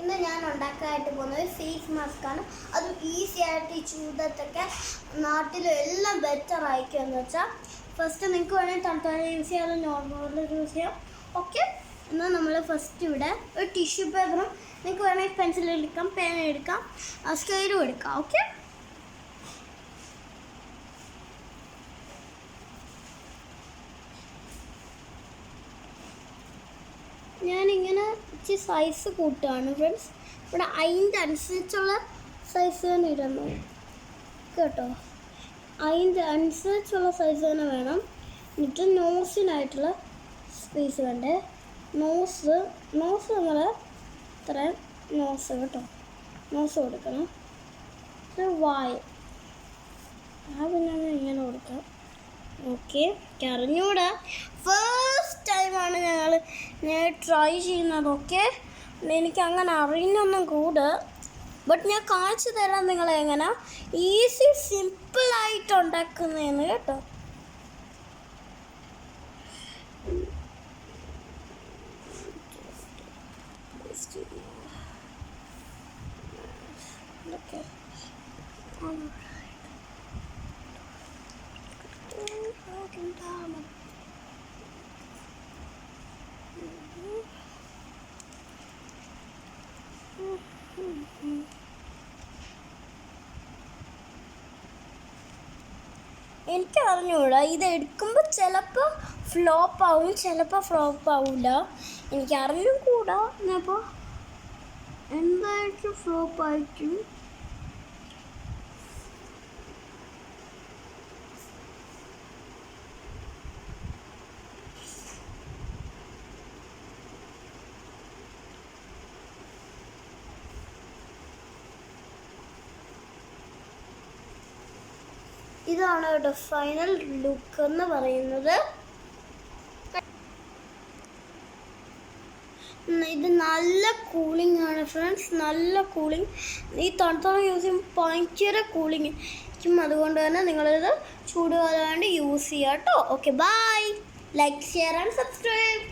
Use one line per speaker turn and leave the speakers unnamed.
ഇന്ന് ഞാൻ ഉണ്ടാക്കാനായിട്ട് പോകുന്നത് ഫേസ് മാസ്ക് ആണ്. അത് ഈസി ആയിട്ട് ഈ ചൂടത്തൊക്കെ നാട്ടിലും എല്ലാം ബെറ്റർ ആയിരിക്കും എന്ന് വെച്ചാൽ ഫസ്റ്റ് നിങ്ങൾക്ക് വേണമെങ്കിൽ തണുത്ത യൂസ് ചെയ്യാം നോർമൽ യൂസ് ചെയ്യാം. ഓക്കെ എന്നാൽ നമ്മൾ ഫസ്റ്റ് ഇവിടെ ഒരു ടിഷ്യൂ പേപ്പറും നിങ്ങൾക്ക് വേണമെങ്കിൽ പെൻസിൽ എടുക്കാം പേന എടുക്കാം സ്കെയിലും എടുക്കാം. ഓക്കെ ഇച്ചിരി സൈസ് കൂട്ടുകയാണ് ഫ്രണ്ട്സ് ഇവിടെ അതിന്റെ അനുസരിച്ചുള്ള സൈസ് തന്നെ ഇടുന്നു കേട്ടോ? അതിന്റെ അനുസരിച്ചുള്ള സൈസ് തന്നെ വേണം. എന്നിട്ട് നോസിനായിട്ടുള്ള സ്പേസ് വേണ്ടേ? നോസ് നോസ് നമ്മൾ ഇത്രയും നോസ് കേട്ടോ. നോസ് കൊടുക്കണം. വായ ആ പിന്നെ ഇങ്ങനെ കൊടുക്കാം. ഓക്കെ ഞങ്ങൾ ഞാൻ ട്രൈ ചെയ്യുന്നത് ഓക്കെ എനിക്ക് അങ്ങനെ അറിയുന്നൊന്നും കൂട് ബട്ട് ഞാൻ കാണിച്ചു തരാം നിങ്ങളെ എങ്ങനെ ഈസി സിമ്പിളായിട്ട് ഉണ്ടാക്കുന്നതെന്ന് കേട്ടോ Okay. Um, right. ഇതൊക്കെ എനിക്ക് അറിഞ്ഞൂടാ ഇത് എടുക്കുമ്പോൾ ചിലപ്പോൾ ഫ്ലോപ്പ് ആവും ചിലപ്പോൾ ഫ്ലോപ്പ് ആവില്ല എനിക്ക് അറിഞ്ഞും കൂടാ അപ്പോൾ എന്തായിട്ടും ഫ്ലോപ്പ് ആയിരിക്കും. ഇതാണ് കേട്ടോ ഫൈനൽ ലുക്ക് എന്ന് പറയുന്നത്. ഇത് നല്ല കൂളിംഗ് ആണ് ഫ്രണ്ട്സ് നല്ല കൂളിംഗ് ഈ തണുത്ത യൂസ് ചെയ്യുമ്പോൾ ഭയങ്കര കൂളിംഗ് അതുകൊണ്ട് തന്നെ നിങ്ങളിത് ചൂടുകാലമായിട്ട് യൂസ് ചെയ്യാം കേട്ടോ. Okay bye like share and subscribe